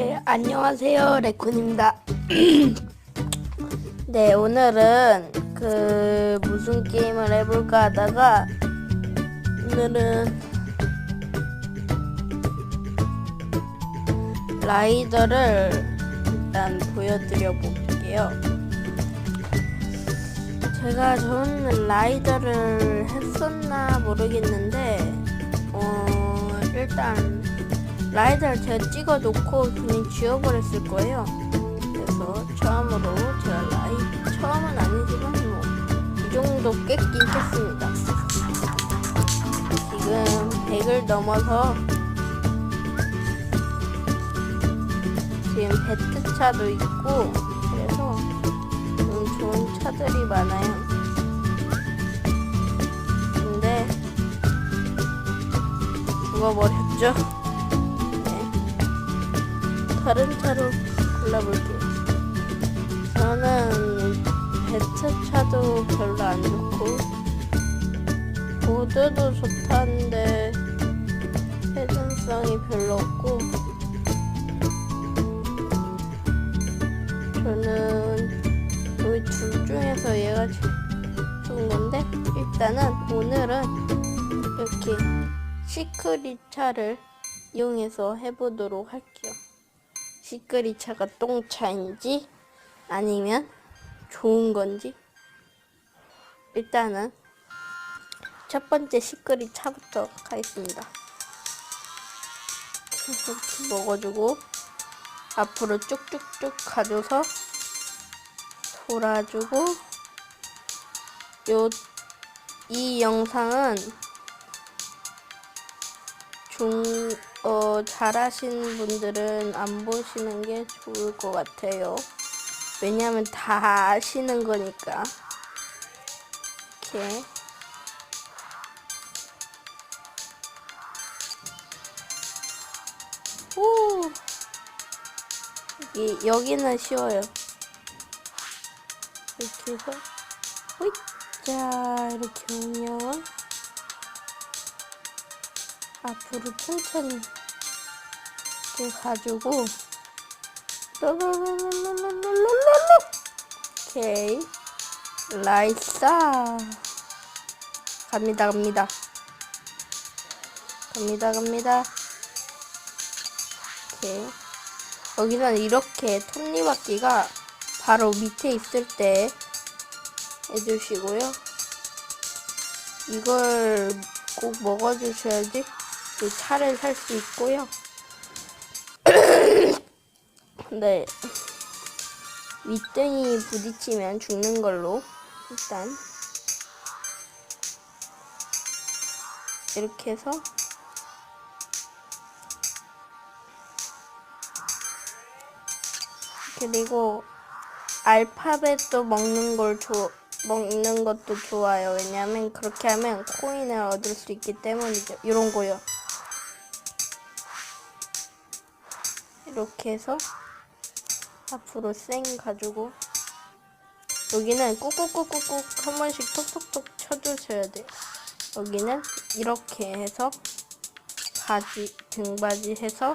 네, 안녕하세요. 레콘입니다. 네, 오늘은 그 무슨 게임을 해볼까 하다가 오늘은 라이더를 일단 보여드려 볼게요. 제가 전 라이더를 했었나 모르겠는데 어 일단 라이더를 제가 찍어놓고 그냥 지워버렸을 거예요. 그래서 처음으로 제가 라이 처음은 아니지만 뭐 이 정도 깼긴 깼습니다. 지금 100을 넘어서 지금 베트차도 있고 그래서 좀 좋은 차들이 많아요. 근데 죽어버렸죠. 네. 다른 차로 골라볼게요. 저는 배트차도 별로 안 좋고 보드도 좋다는데 회전성이 별로 없고 저는 여기 둘 중에서 얘가 좋은 건데 일단은 오늘은 이렇게 시크릿 차를 이용해서 해보도록 할게요. 시크릿 차가 똥차인지 아니면 좋은 건지 일단은 첫 번째 시크릿 차부터 가겠습니다. 먹어주고 앞으로 쭉쭉쭉 가줘서 돌아주고 요 이 영상은 중, 어, 잘하시는 분들은 안 보시는 게 좋을 것 같아요. 왜냐면 다 아시는 거니까. 이렇게. 오! 여기, 여기는 쉬워요. 이렇게 해서, 호잇! 자, 이렇게 오면, 앞으로 천천히 가지고 롤롤롤롤롤롤롤 오케이 라이싸 갑니다 갑니다 갑니다 갑니다 오케이 여기는 이렇게 톱니바퀴가 바로 밑에 있을 때 해주시고요 이걸 꼭 먹어주셔야지 차를 살 수 있고요. 네. 윗등이 부딪히면 죽는 걸로 일단 이렇게 해서 그리고 알파벳도 먹는 걸 조, 먹는 것도 좋아요. 왜냐하면 그렇게 하면 코인을 얻을 수 있기 때문이죠. 이런 거요. 이렇게 해서 앞으로 쌩 가지고 여기는 꾹꾹꾹꾹꾹 한 번씩 톡톡톡 쳐주셔야 돼요. 여기는 이렇게 해서 바지 등바지 해서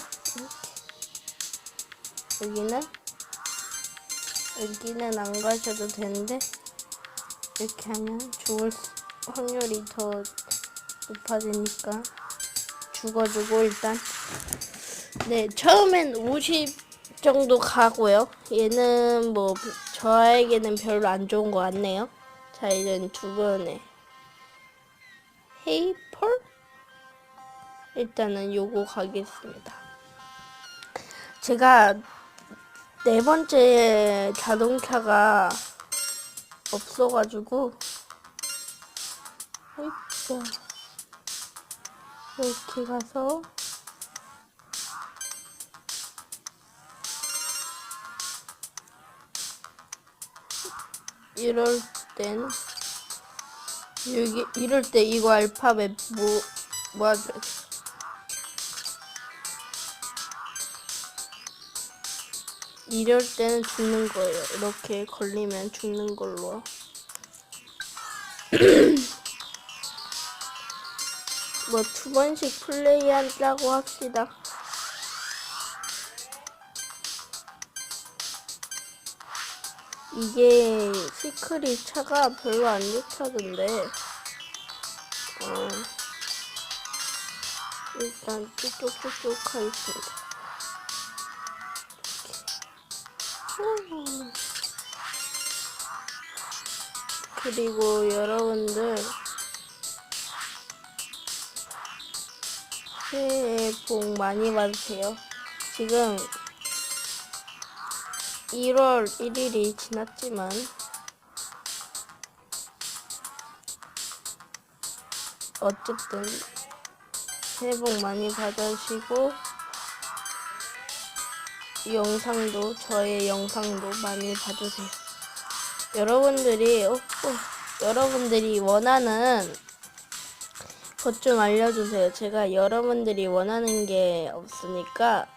이렇게 여기는 여기는 안 가셔도 되는데 이렇게 하면 죽을 수- 확률이 더 높아지니까 죽어주고 일단 네 처음엔 50 정도 가고요. 얘는 뭐 저에게는 별로 안 좋은 것 같네요. 자 이제 두 번에. 헤이펄 일단은 요거 가겠습니다. 제가 네 번째 자동차가 없어가지고. 이렇게 가서 이럴 땐 여기 이럴 때 이거 알파벳 뭐 뭐하죠? 이럴 때는 죽는 거예요. 이렇게 걸리면 죽는 걸로. 뭐 두 번씩 플레이한다고 합시다. 이게 시크릿 차가 별로 안 좋다던데. 어, 일단 쭉쭉쭉쭉 하겠습니다. 그리고 여러분들 새해 복 많이 받으세요. 지금 1월 1일이 지났지만 어쨌든 새해 복 많이 받으시고 영상도 저의 영상도 많이 봐주세요. 여러분들이 어, 어, 여러분들이 원하는 것 좀 알려주세요. 제가 여러분들이 원하는 게 없으니까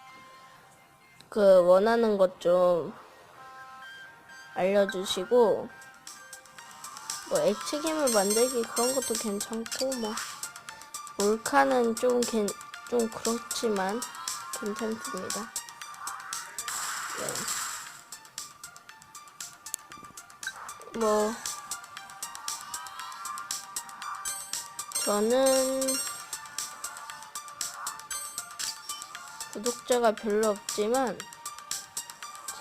그 원하는 것 좀 알려주시고 뭐 액체괴물 만들기 그런 것도 괜찮고 뭐 몰카는 좀, 괜, 좀 그렇지만 괜찮습니다. 네. 뭐 저는 구독자가 별로 없지만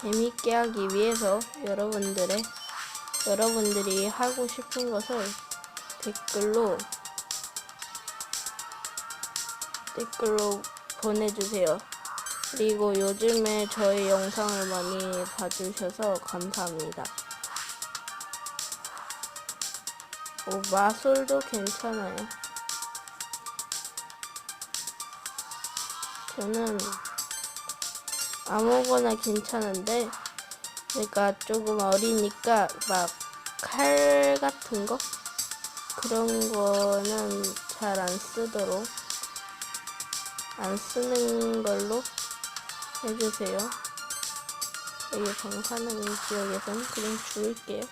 재밌게 하기 위해서 여러분들의 여러분들이 하고 싶은 것을 댓글로 댓글로 보내주세요. 그리고 요즘에 저의 영상을 많이 봐주셔서 감사합니다. 오, 마술도 괜찮아요. 저는 아무거나 괜찮은데 제가 조금 어리니까 막 칼 같은 거 그런 거는 잘 안 쓰도록 안 쓰는 걸로 해주세요. 여기 방사능 지역에선 그냥 죽을게요.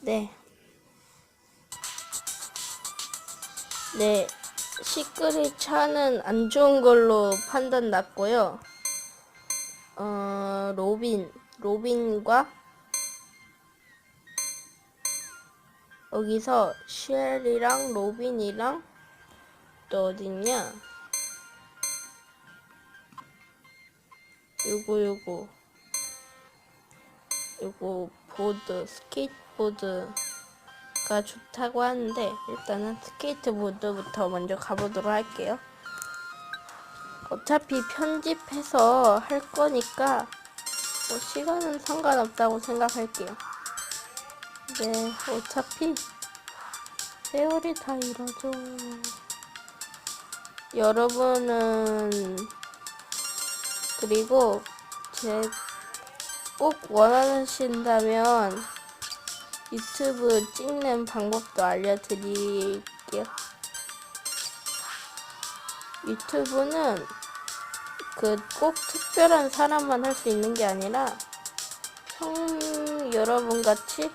네. 네. 시크릿 차는 안 좋은 걸로 판단 났고요. 어, 로빈, 로빈과 여기서 쉘이랑 로빈이랑 또 어딨냐? 요거 요거 요거 보드 스케이트보드가 좋다고 하는데 일단은 스케이트보드부터 먼저 가보도록 할게요. 어차피 편집해서 할 거니까 뭐 시간은 상관없다고 생각할게요. 네, 어차피 세월이 다 이러죠. 여러분은 그리고 제 꼭 원하신다면 유튜브 찍는 방법도 알려드릴게요. 유튜브는 그 꼭 특별한 사람만 할 수 있는 게 아니라 형 여러분 같이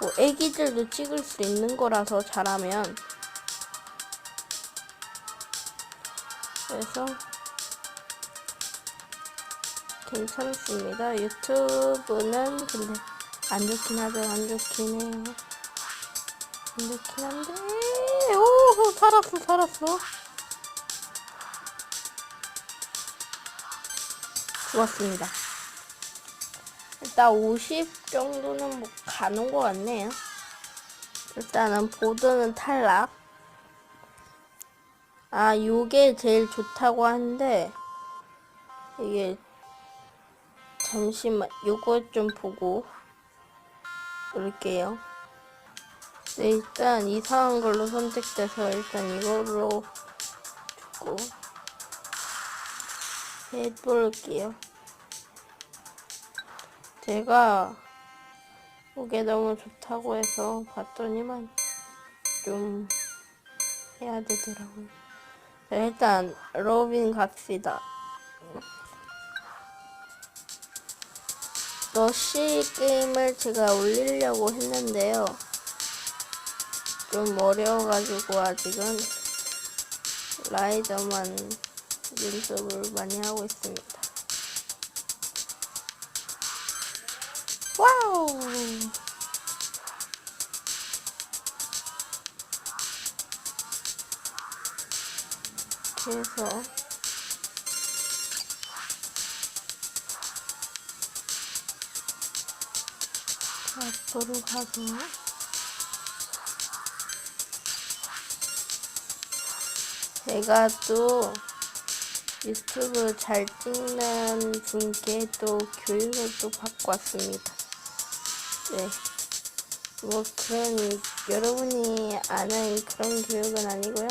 뭐 애기들도 찍을 수 있는 거라서 잘하면 그래서 괜찮습니다. 유튜브는 근데 안 좋긴 하죠. 안 좋긴 해요. 안 좋긴 한데 오 살았어 살았어 죽었습니다. 일단 50 정도는 뭐 가는 것 같네요. 일단은 보드는 탈락. 아, 요게 제일 좋다고 하는데, 이게, 잠시만, 요거 좀 보고, 올게요. 네, 일단 이상한 걸로 선택돼서 일단 이걸로 주고, 해볼게요. 제가 이게 너무 좋다고 해서 봤더니만 좀 해야 되더라고요. 자, 일단 로빈 갑시다. 러시 게임을 제가 올리려고 했는데요. 좀 어려워가지고 아직은 라이더만 연습을 많이 하고 있습니다. 와우! 그래서 앞으로 가서 제가 또 유튜브 잘 찍는 분께 또 교육을 또 받고 왔습니다. 네. 뭐 그런 여러분이 아는 그런 교육은 아니고요.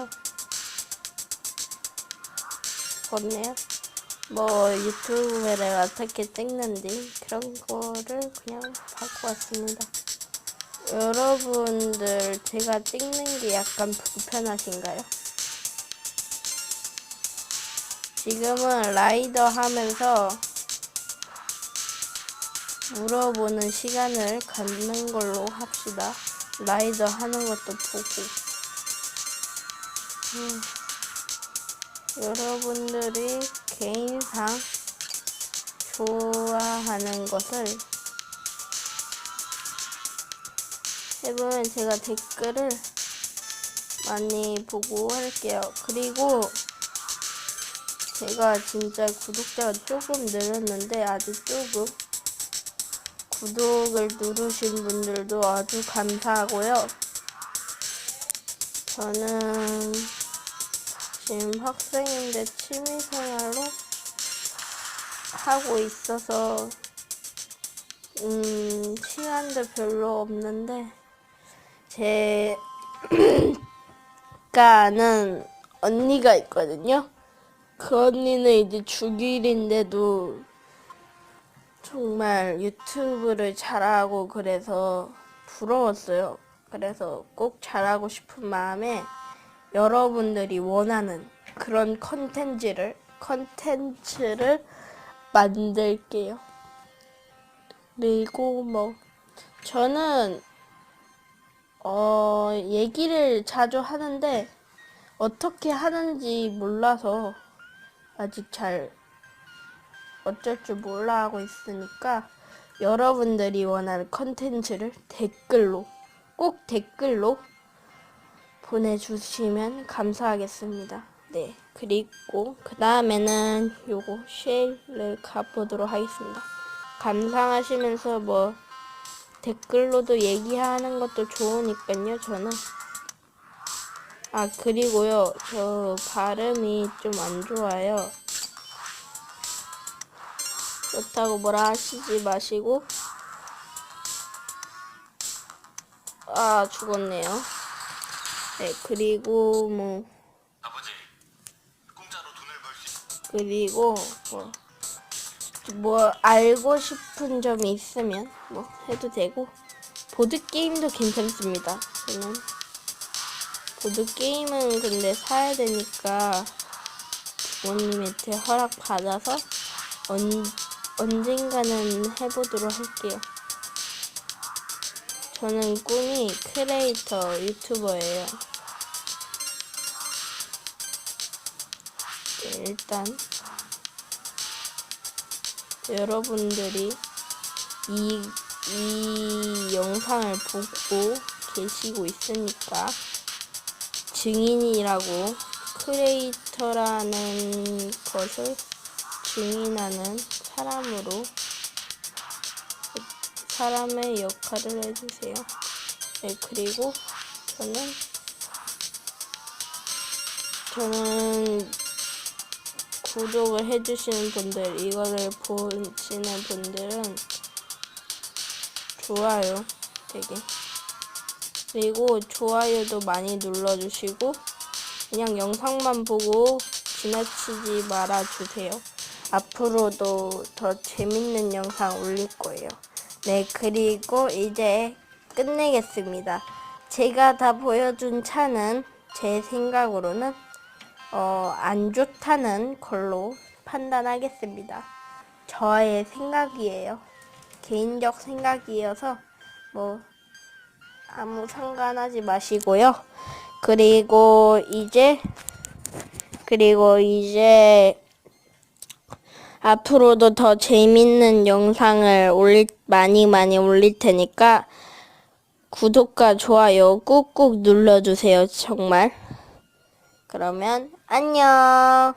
없네요. 뭐 유튜브를 어떻게 찍는지 그런 거를 그냥 받고 왔습니다. 여러분들 제가 찍는 게 약간 불편하신가요? 지금은 라이더 하면서 물어보는 시간을 갖는 걸로 합시다. 라이더 하는 것도 보고. 음. 여러분들이 개인상 좋아하는 것을 해보면 제가 댓글을 많이 보고 할게요. 그리고 제가 진짜 구독자가 조금 늘었는데 아주 조금 구독을 누르신 분들도 아주 감사하고요. 저는 지금 학생인데 취미생활로 하고 있어서 음 시간도 별로 없는데 제가 아는 언니가 있거든요. 그 언니는 이제 중1인데도 정말 유튜브를 잘하고 그래서 부러웠어요. 그래서 꼭 잘하고 싶은 마음에 여러분들이 원하는 그런 컨텐츠를 컨텐츠를 만들게요. 그리고 뭐 저는 어 얘기를 자주 하는데 어떻게 하는지 몰라서 아직 잘 어쩔 줄 몰라 하고 있으니까 여러분들이 원하는 컨텐츠를 댓글로 꼭 댓글로 보내주시면 감사하겠습니다. 네. 그리고 그 다음에는 요거 쉘을 가보도록 하겠습니다. 감상하시면서 뭐 댓글로도 얘기하는 것도 좋으니까요. 저는 아 그리고요 저 발음이 좀 안 좋아요. 그렇다고 뭐라 하시지 마시고 아 죽었네요. 네 그리고 뭐. 그리고 뭐, 뭐 알고 싶은 점이 있으면 뭐 해도 되고 보드 게임도 괜찮습니다. 저는 보드 게임은 근데 사야 되니까 부모님한테 허락 받아서 언, 언젠가는 해보도록 할게요. 저는 꿈이 크리에이터 유튜버예요. 네, 일단 여러분들이 이, 이 영상을 보고 계시고 있으니까 증인이라고 크리에이터라는 것을 증인하는 사람으로 사람의 역할을 해주세요. 네, 그리고 저는 저는 구독을 해주시는 분들, 이거를 보시는 분들은 좋아요, 되게. 그리고 좋아요도 많이 눌러주시고, 그냥 영상만 보고 지나치지 말아주세요. 앞으로도 더 재밌는 영상 올릴 거예요. 네, 그리고 이제 끝내겠습니다. 제가 다 보여준 차는 제 생각으로는 어, 안 좋다는 걸로 판단하겠습니다. 저의 생각이에요. 개인적 생각이어서 뭐 아무 상관하지 마시고요. 그리고 이제 그리고 이제 앞으로도 더 재밌는 영상을 올릴 많이 많이 올릴 테니까 구독과 좋아요 꾹꾹 눌러주세요. 정말. 그러면 안녕.